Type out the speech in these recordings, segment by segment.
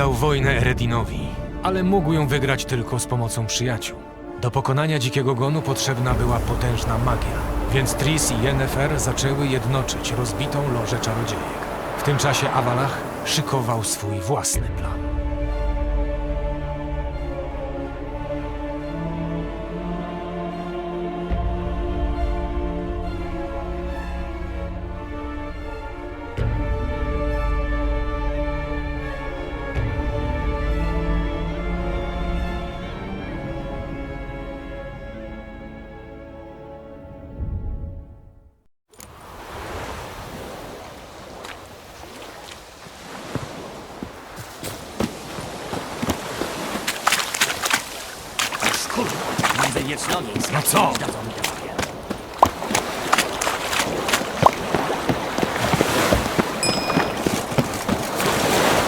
wydał wojnę Eredinowi, ale mógł ją wygrać tylko z pomocą przyjaciół. Do pokonania dzikiego gonu potrzebna była potężna magia, więc Tris i Yennefer zaczęły jednoczyć rozbitą lożę czarodziejek. W tym czasie Avalach szykował swój własny plan. Kurwa, widzę wiecznogień. No co?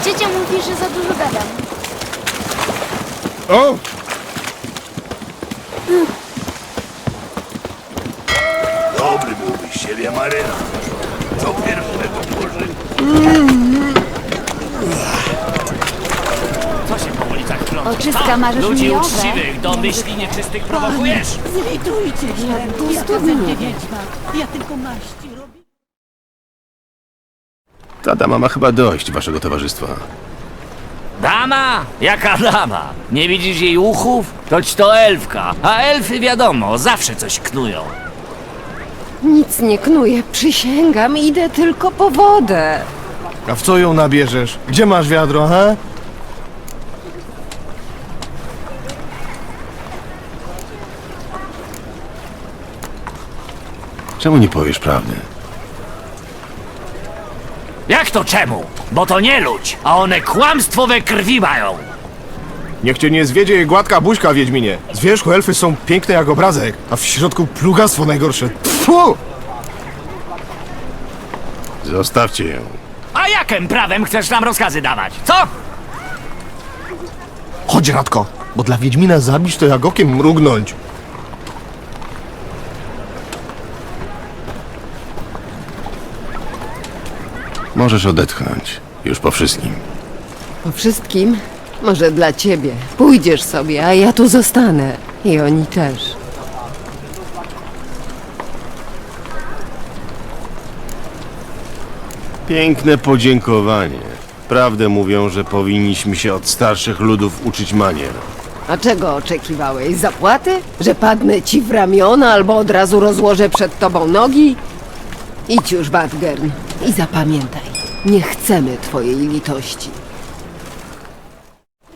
Ciocia mówi, że za dużo gadam. O! Dobry byłbyś siebie maryna. Co pierwszego tworzy? Co się po ulicach plącze? Oczystka Co? marzesz Ludzi mi owe. uczciwych nieczystych prowokujesz. Zlitujcie się, to ja studnie. kazam nie wiedźma. Ja tylko maści robię. Ta dama ma chyba dość waszego towarzystwa. Dama? Jaka dama? Nie widzisz jej uchów? Toć to elfka. A elfy wiadomo, zawsze coś knują. Nic nie knuję, przysięgam, idę tylko po wodę. A w co ją nabierzesz? Gdzie masz wiadro, he? Czemu nie powiesz prawdy? Jak to czemu? Bo to nie ludź, a one kłamstwo we krwi mają. Niech cię nie zwiedzie jej gładka buźka, Wiedźminie. Z wierzchu elfy są piękne jak obrazek, a w środku plugastwo najgorsze. Tfu! Zostawcie ją. A jakim prawem chcesz nam rozkazy dawać? Co? Chodź, Radko, bo dla Wiedźmina zabić to jak okiem mrugnąć. Możesz odetchnąć. Już po wszystkim. Po wszystkim, może dla ciebie. Pójdziesz sobie, a ja tu zostanę. I oni też. Piękne podziękowanie. Prawdę mówią, że powinniśmy się od starszych ludów uczyć manier. A czego oczekiwałeś? Zapłaty? Że padnę ci w ramiona albo od razu rozłożę przed tobą nogi? Idź już, Badgern. I zapamiętaj, nie chcemy twojej litości.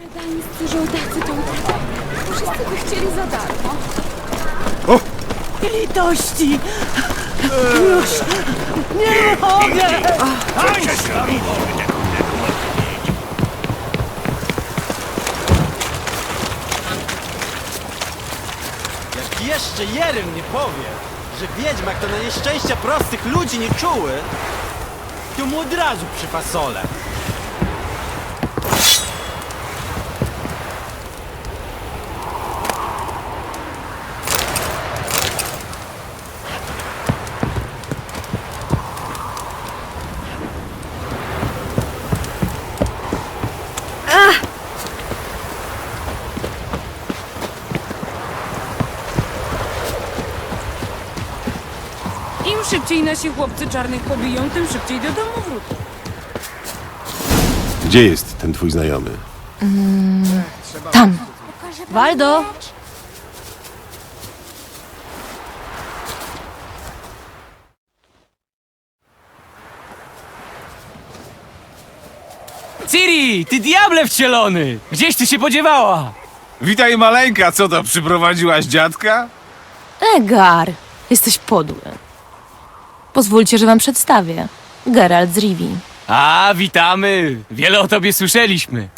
Redańscy żołdacy to utrata. Wszyscy by chcieli za darmo. Litości! Już nie mogę! Jak jeszcze jeden nie powie, że Wiedźmak to na nieszczęścia prostych ludzi nie czuły, mu od razu przyfasolę. Im szybciej nasi chłopcy czarnych pobiją, tym szybciej do domu wrócą. Gdzie jest ten twój znajomy? Tam. Waldo! Ciri, ty diable wcielony! Gdzieś ty się podziewała? Witaj maleńka, co to, przyprowadziłaś dziadka? Egar, jesteś podły. Pozwólcie, że wam przedstawię. Geralt z Rivii. A, witamy! Wiele o tobie słyszeliśmy.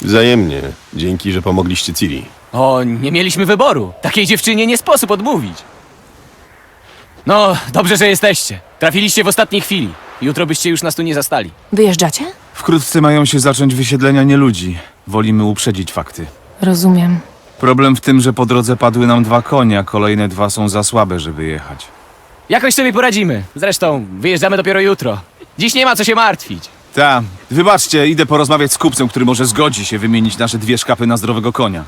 Wzajemnie. Dzięki, że pomogliście Ciri. O, nie mieliśmy wyboru. Takiej dziewczynie nie sposób odmówić. No, dobrze, że jesteście. Trafiliście w ostatniej chwili. Jutro byście już nas tu nie zastali. Wyjeżdżacie? Wkrótce mają się zacząć wysiedlenia nieludzi. Wolimy uprzedzić fakty. Rozumiem. Problem w tym, że po drodze padły nam dwa konie, a kolejne dwa są za słabe, żeby jechać. Jakoś sobie poradzimy. Zresztą wyjeżdżamy dopiero jutro. Dziś nie ma co się martwić. Ta, wybaczcie, idę porozmawiać z kupcem, który może zgodzi się wymienić nasze dwie szkapy na zdrowego konia.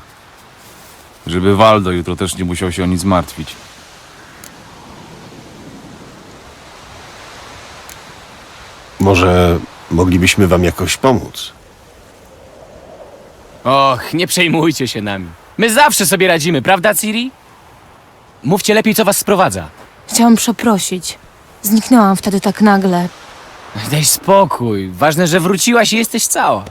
Żeby Waldo jutro też nie musiał się o nic martwić. Może moglibyśmy wam jakoś pomóc? Och, nie przejmujcie się nami. My zawsze sobie radzimy, prawda, Ciri? Mówcie lepiej, co was sprowadza. Chciałam przeprosić. Zniknęłam wtedy tak nagle. Daj spokój. Ważne, że wróciłaś i jesteś cała.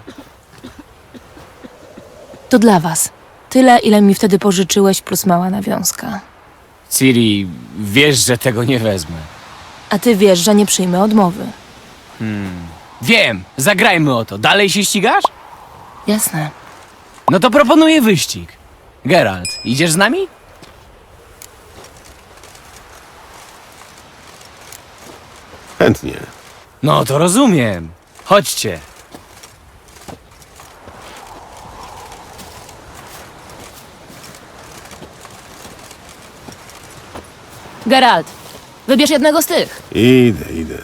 To dla was. Tyle, ile mi wtedy pożyczyłeś, plus mała nawiązka. Ciri, wiesz, że tego nie wezmę. A ty wiesz, że nie przyjmę odmowy. Wiem, zagrajmy o to. Dalej się ścigasz? Jasne. No to proponuję wyścig. Geralt, idziesz z nami? Chętnie. No to rozumiem. Chodźcie. Geralt, wybierz jednego z tych. Idę, idę.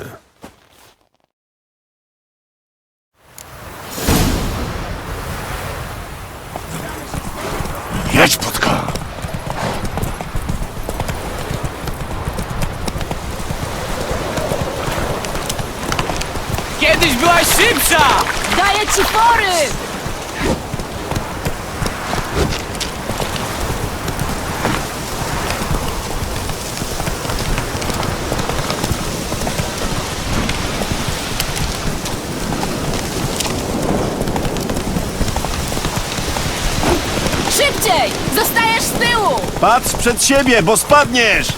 Szybsza! Daję ci fory! Szybciej! Zostajesz z tyłu! Patrz przed siebie, bo spadniesz!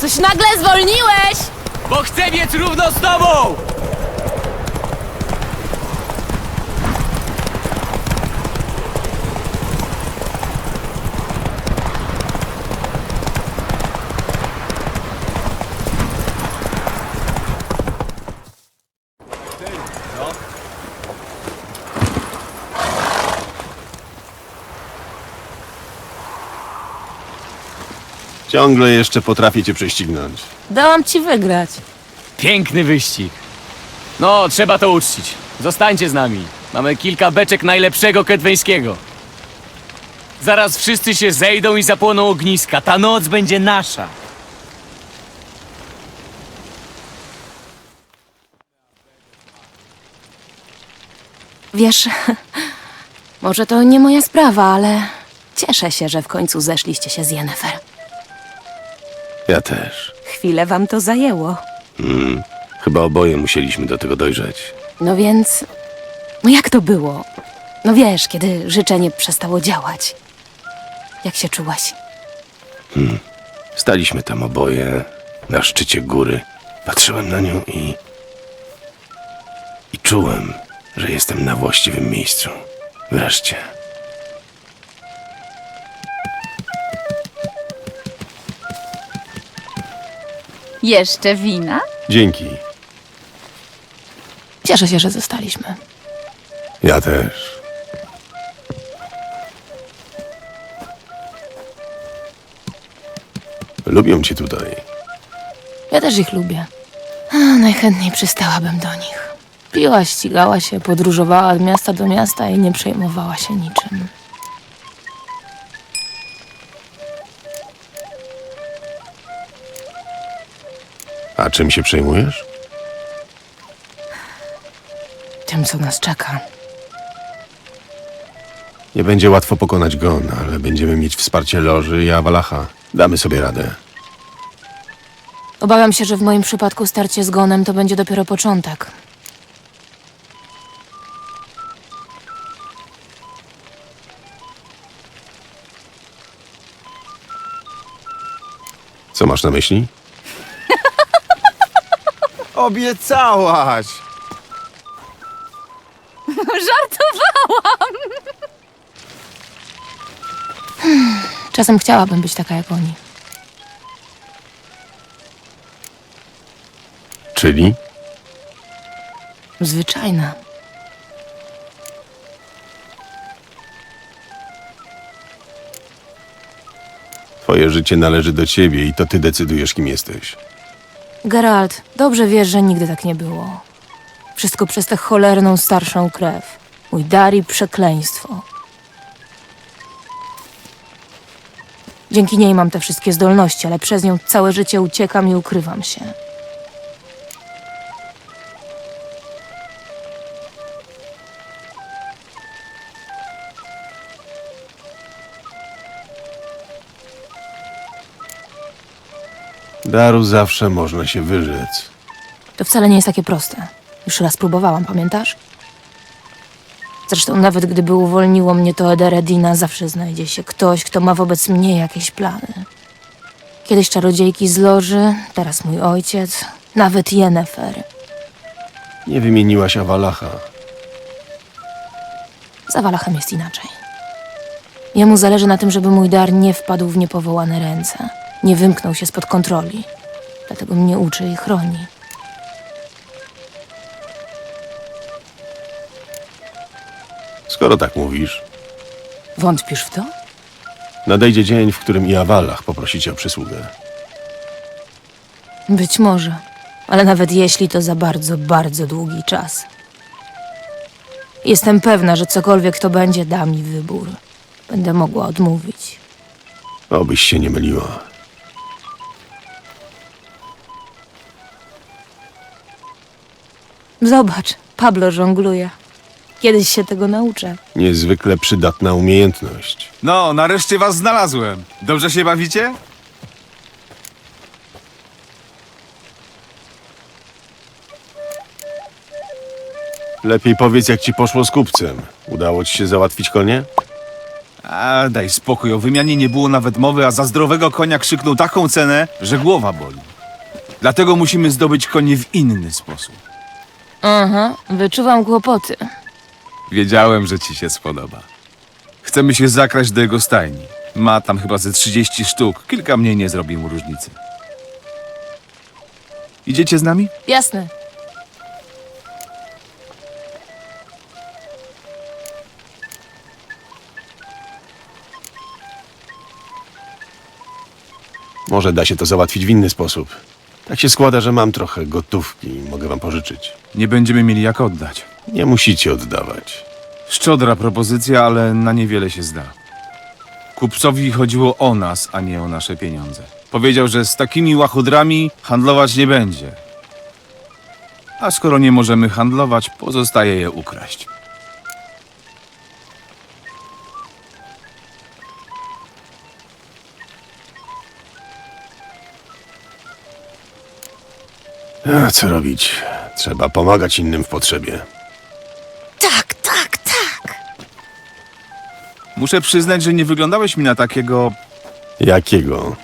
Coś nagle zwolniłeś! Bo chcę biec równo z tobą! Ciągle jeszcze potrafię cię prześcignąć. Dałam ci wygrać. Piękny wyścig. No, trzeba to uczcić. Zostańcie z nami. Mamy kilka beczek najlepszego kedweńskiego. Zaraz wszyscy się zejdą i zapłoną ogniska. Ta noc będzie nasza. Wiesz, może to nie moja sprawa, ale cieszę się, że w końcu zeszliście się z Yennefer. Ja też. Chwilę wam to zajęło. Chyba oboje musieliśmy do tego dojrzeć. No więc, no jak to było? No wiesz, kiedy życzenie przestało działać. Jak się czułaś? Staliśmy tam oboje, na szczycie góry. Patrzyłem na nią i... I czułem, że jestem na właściwym miejscu. Wreszcie. Jeszcze wina? Dzięki. Cieszę się, że zostaliśmy. Ja też. Lubią cię tutaj. Ja też ich lubię. A, najchętniej przystałabym do nich. Piła, ścigała się, podróżowała od miasta do miasta i nie przejmowała się niczym. A czym się przejmujesz? Tym, co nas czeka. Nie będzie łatwo pokonać Gon, ale będziemy mieć wsparcie Loży i Awalacha. Damy sobie radę. Obawiam się, że w moim przypadku starcie z Gonem to będzie dopiero początek. Co masz na myśli? Obiecałaś! Żartowałam! Czasem chciałabym być taka jak oni. Czyli? Zwyczajna. Twoje życie należy do ciebie i to ty decydujesz, kim jesteś. Geralt, dobrze wiesz, że nigdy tak nie było. Wszystko przez tę cholerną starszą krew. Mój dar i przekleństwo. Dzięki niej mam te wszystkie zdolności, ale przez nią całe życie uciekam i ukrywam się. Daru zawsze można się wyrzec. To wcale nie jest takie proste. Już raz próbowałam, pamiętasz? Zresztą nawet gdyby uwolniło mnie to Ederedina, zawsze znajdzie się ktoś, kto ma wobec mnie jakieś plany. Kiedyś czarodziejki z Loży, teraz mój ojciec, nawet Yennefer. Nie wymieniłaś Awalacha. Za Walachem jest inaczej. Jemu zależy na tym, żeby mój dar nie wpadł w niepowołane ręce, nie wymknął się spod kontroli. Dlatego mnie uczy i chroni. Skoro tak mówisz, Wątpisz w to? nadejdzie dzień, w którym i Awalach poprosi cię o przysługę. Być może, ale nawet jeśli to za bardzo, bardzo długi czas. Jestem pewna, że cokolwiek to będzie, da mi wybór. Będę mogła odmówić. Obyś się nie myliła. Zobacz, Pablo żongluje. Kiedyś się tego nauczę. Niezwykle przydatna umiejętność. No, nareszcie was znalazłem. Dobrze się bawicie? Lepiej powiedz, jak ci poszło z kupcem. Udało ci się załatwić konie? A daj spokój, o wymianie nie było nawet mowy, a za zdrowego konia krzyknął taką cenę, że głowa boli. Dlatego musimy zdobyć konie w inny sposób. Aha, wyczuwam kłopoty. Wiedziałem, że ci się spodoba. Chcemy się zakraść do jego stajni. Ma tam chyba ze 30 sztuk. Kilka mniej nie zrobi mu różnicy. Idziecie z nami? Jasne. Może da się to załatwić w inny sposób. Tak się składa, że mam trochę gotówki i mogę wam pożyczyć. Nie będziemy mieli jak oddać. Nie musicie oddawać. Szczodra propozycja, ale na niewiele się zda. Kupcowi chodziło o nas, a nie o nasze pieniądze. Powiedział, że z takimi łachudrami handlować nie będzie. A skoro nie możemy handlować, pozostaje je ukraść. A co robić? Trzeba pomagać innym w potrzebie. Tak, tak, tak. Muszę przyznać, że nie wyglądałeś mi na takiego Jakiego?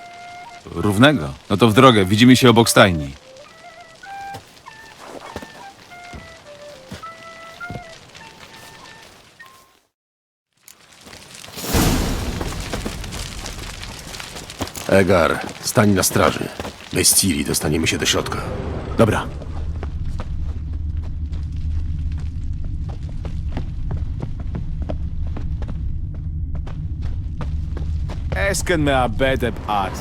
równego. No to w drogę, widzimy się obok stajni. Egar, stań na straży. Bez Ciri dostaniemy się do środka. Dobra. Esken me a bedeb at.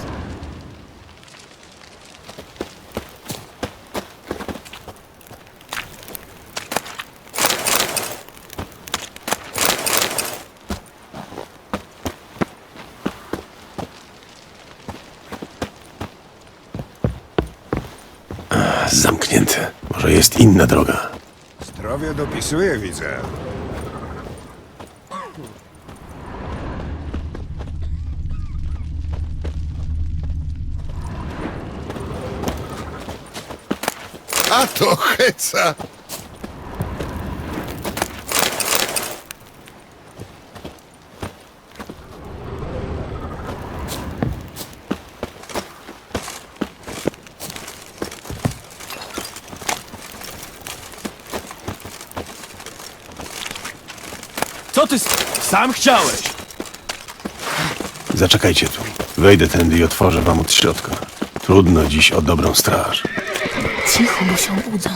Zamknięte. Może jest inna droga. Zdrowie dopisuje, widzę. A to heca! Co ty s- sam chciałeś? Zaczekajcie tu. Wejdę tędy i otworzę wam od środka. Trudno dziś o dobrą straż. Cicho, bo się budzą.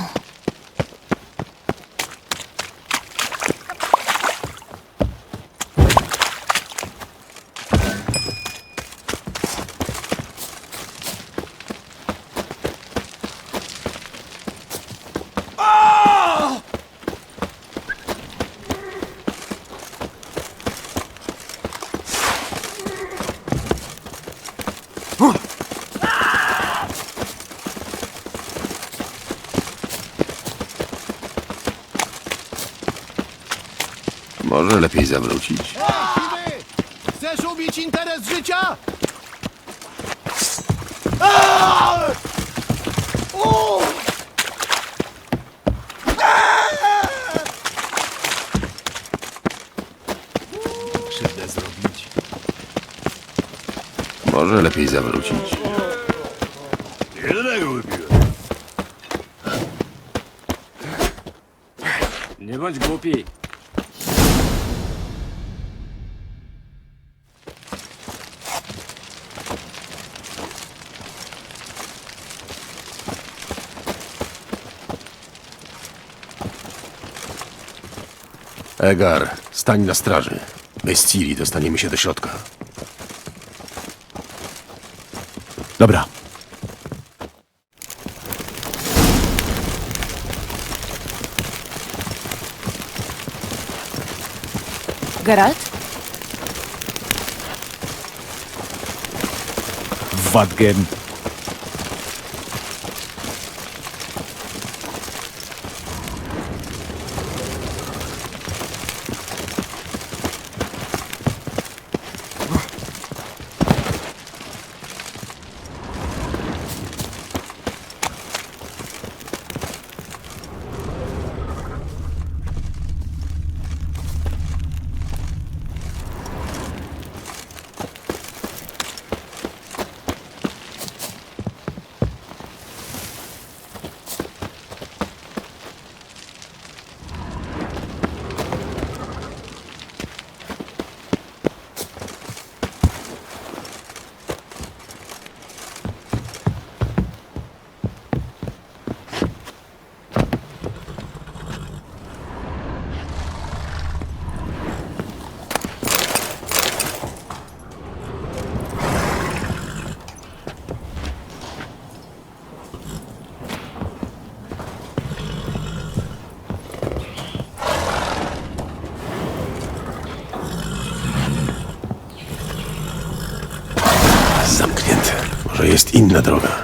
Może lepiej zawrócić. Chcesz ubić interes życia? Krzywdę zrobić. Może lepiej zawrócić. Jednego wypiłem. Nie bądź głupi. Egar, stań na straży. My z Ciri dostaniemy się do środka. Dobra. Geralt? Wadgen. Zamknięte. Może jest inna droga.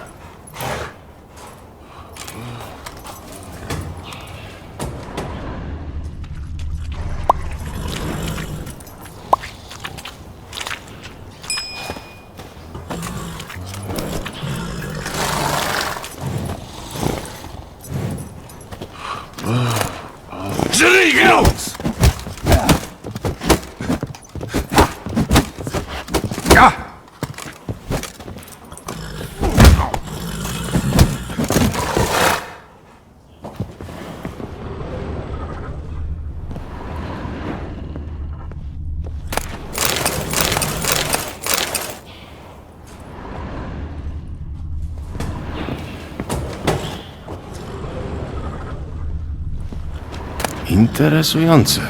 Interesujące.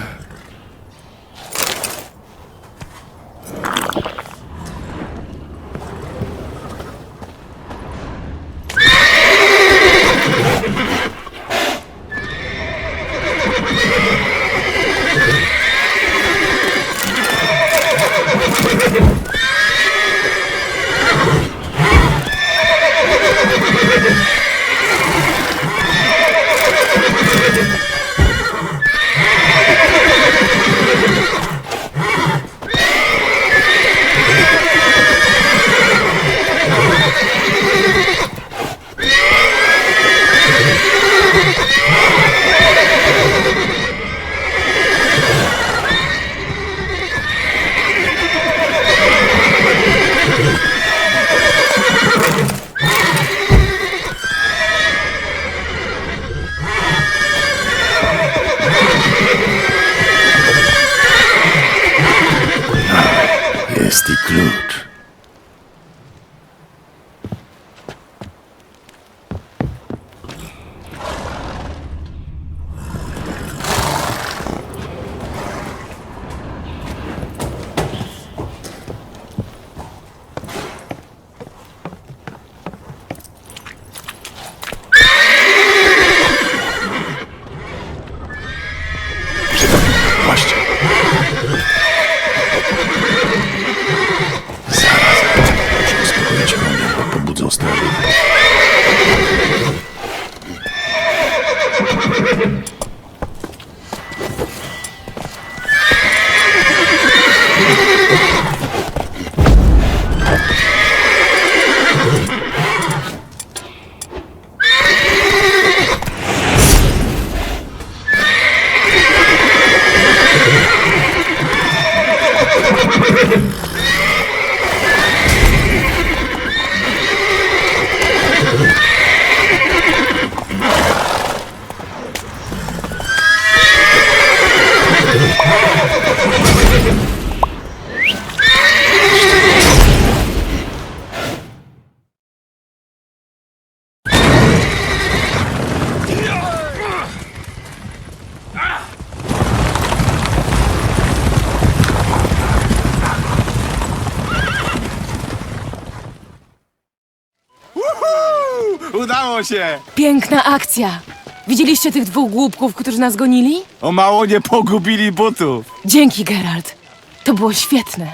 Udało się! Piękna akcja! Widzieliście tych dwóch głupków, którzy nas gonili? O mało nie pogubili butów. Dzięki, Geralt. To było świetne.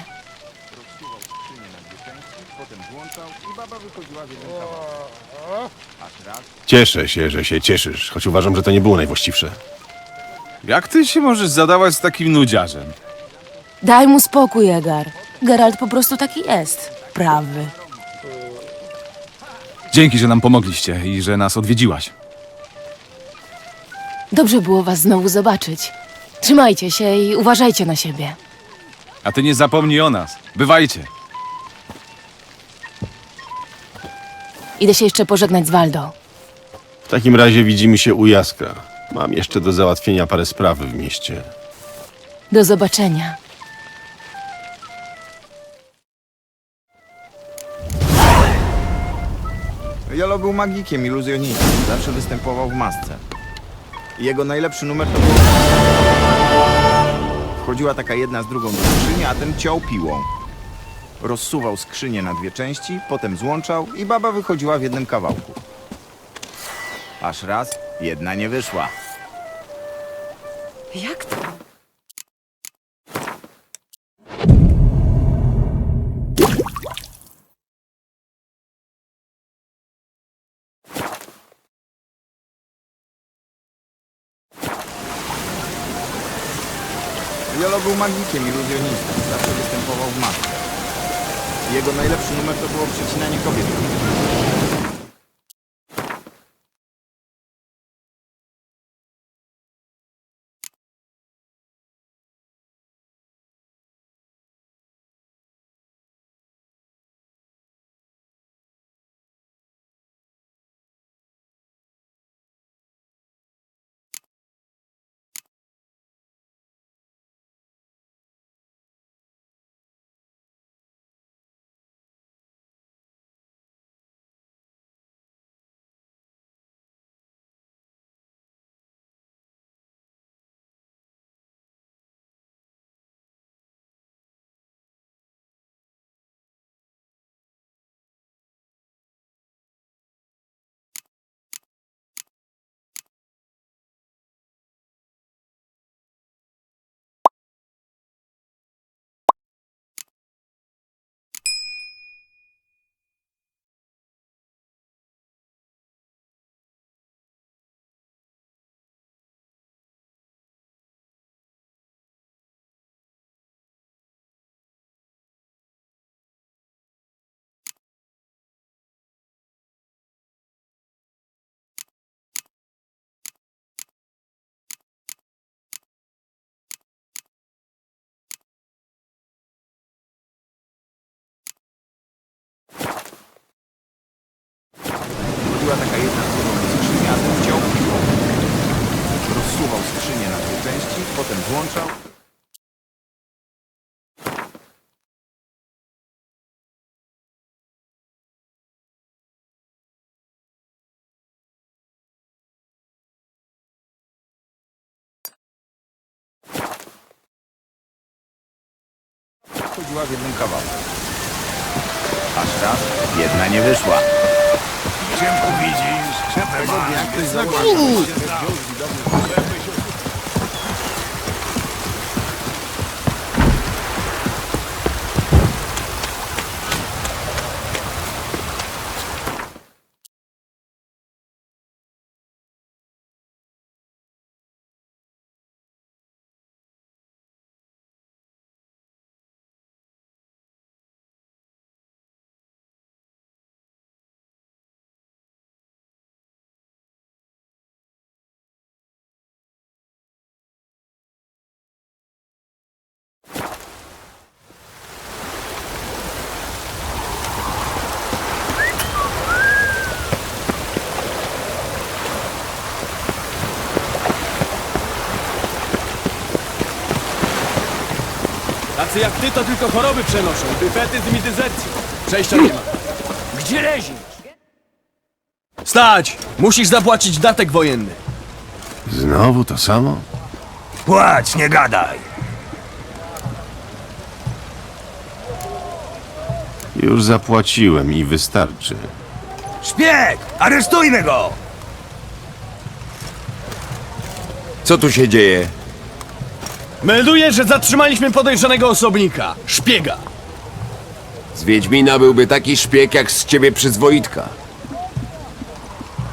Cieszę się, że się cieszysz, choć uważam, że to nie było najwłaściwsze. Jak ty się możesz zadawać z takim nudziarzem? Daj mu spokój, Egar. Geralt po prostu taki jest. Prawy. Dzięki, że nam pomogliście i że nas odwiedziłaś. Dobrze było was znowu zobaczyć. Trzymajcie się i uważajcie na siebie. A ty nie zapomnij o nas. Bywajcie. Idę się jeszcze pożegnać z Waldo. W takim razie widzimy się u Jaskra. Mam jeszcze do załatwienia parę spraw w mieście. Do zobaczenia. Jolo był magikiem, iluzjonistą. Zawsze występował w masce. Jego najlepszy numer to był... Wchodziła taka jedna z drugą do skrzyni, a ten ciął piłą. Rozsuwał skrzynię na dwie części, potem złączał i baba wychodziła w jednym kawałku. Aż raz jedna nie wyszła. Jak to? Był magikiem, iluzjonistą. Zawsze występował w masce. Jego najlepszy numer to było przecinanie kobiet. Wchodziła taka jedna z drugą do skrzyni, a ten ciął piłą. Rozsuwał skrzynię na dwie części, potem złączał Chodziła w jednym kawałku. Aż raz jedna nie wyszła. Tego dnia ktoś zauważył. Tacy jak ty to tylko choroby przenoszą, dyfetyzm i dezercję. Przejścia nie ma. Gdzie lezi? Stać! Musisz zapłacić datek wojenny. Znowu to samo? Płać, nie gadaj! Już zapłaciłem i wystarczy. Szpieg! Aresztujmy go! Co tu się dzieje? Melduję, że zatrzymaliśmy podejrzanego osobnika. Szpiega. Z Wiedźmina byłby taki szpieg jak z ciebie przyzwoitka.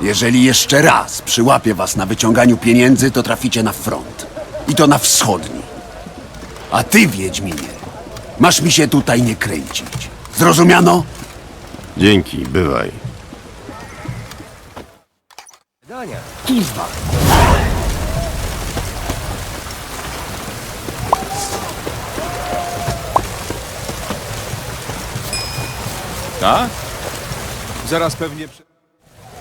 Jeżeli jeszcze raz przyłapię was na wyciąganiu pieniędzy, to traficie na front. I to na wschodni. A ty, Wiedźminie, masz mi się tutaj nie kręcić. Zrozumiano? Dzięki, bywaj. Tak? Zaraz pewnie...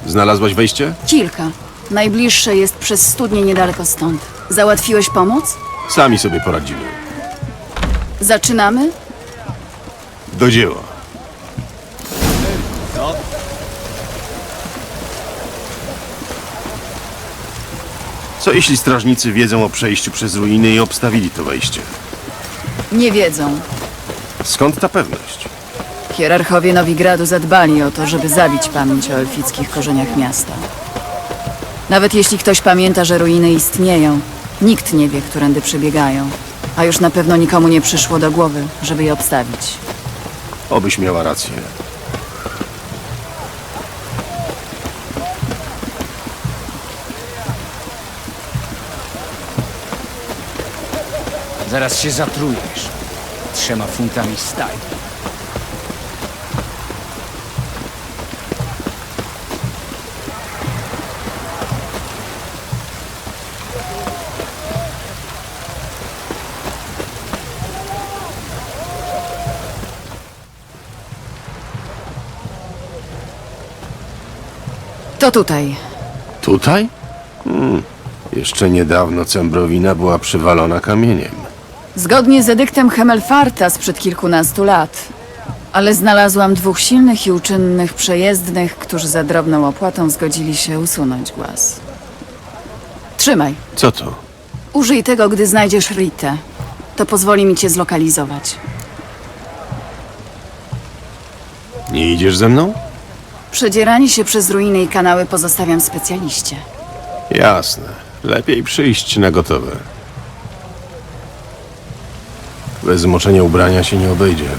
Znalazłaś wejście? Kilka. Najbliższe jest przez studnię niedaleko stąd. Załatwiłeś pomoc? Sami sobie poradzimy. Zaczynamy? Do dzieła. Co jeśli strażnicy wiedzą o przejściu przez ruiny i obstawili to wejście? Nie wiedzą. Skąd ta pewność? Hierarchowie Nowigradu zadbali o to, żeby zabić pamięć o elfickich korzeniach miasta. Nawet jeśli ktoś pamięta, że ruiny istnieją, nikt nie wie, którędy przebiegają. A już na pewno nikomu nie przyszło do głowy, żeby je obstawić. Obyś miała rację. Zaraz się zatrujesz. Trzema funtami stali. To tutaj. Tutaj? Hmm. Jeszcze niedawno Cembrowina była przywalona kamieniem. Zgodnie z edyktem Hemelfarta sprzed kilkunastu lat. Ale znalazłam dwóch silnych i uczynnych przejezdnych, którzy za drobną opłatą zgodzili się usunąć głaz. Trzymaj. Co to? Użyj tego, gdy znajdziesz Ritę. To pozwoli mi cię zlokalizować. Nie idziesz ze mną? Przedzieranie się przez ruiny i kanały pozostawiam specjaliście. Jasne. Lepiej przyjść na gotowe. Bez zmoczenia ubrania się nie obejdzie.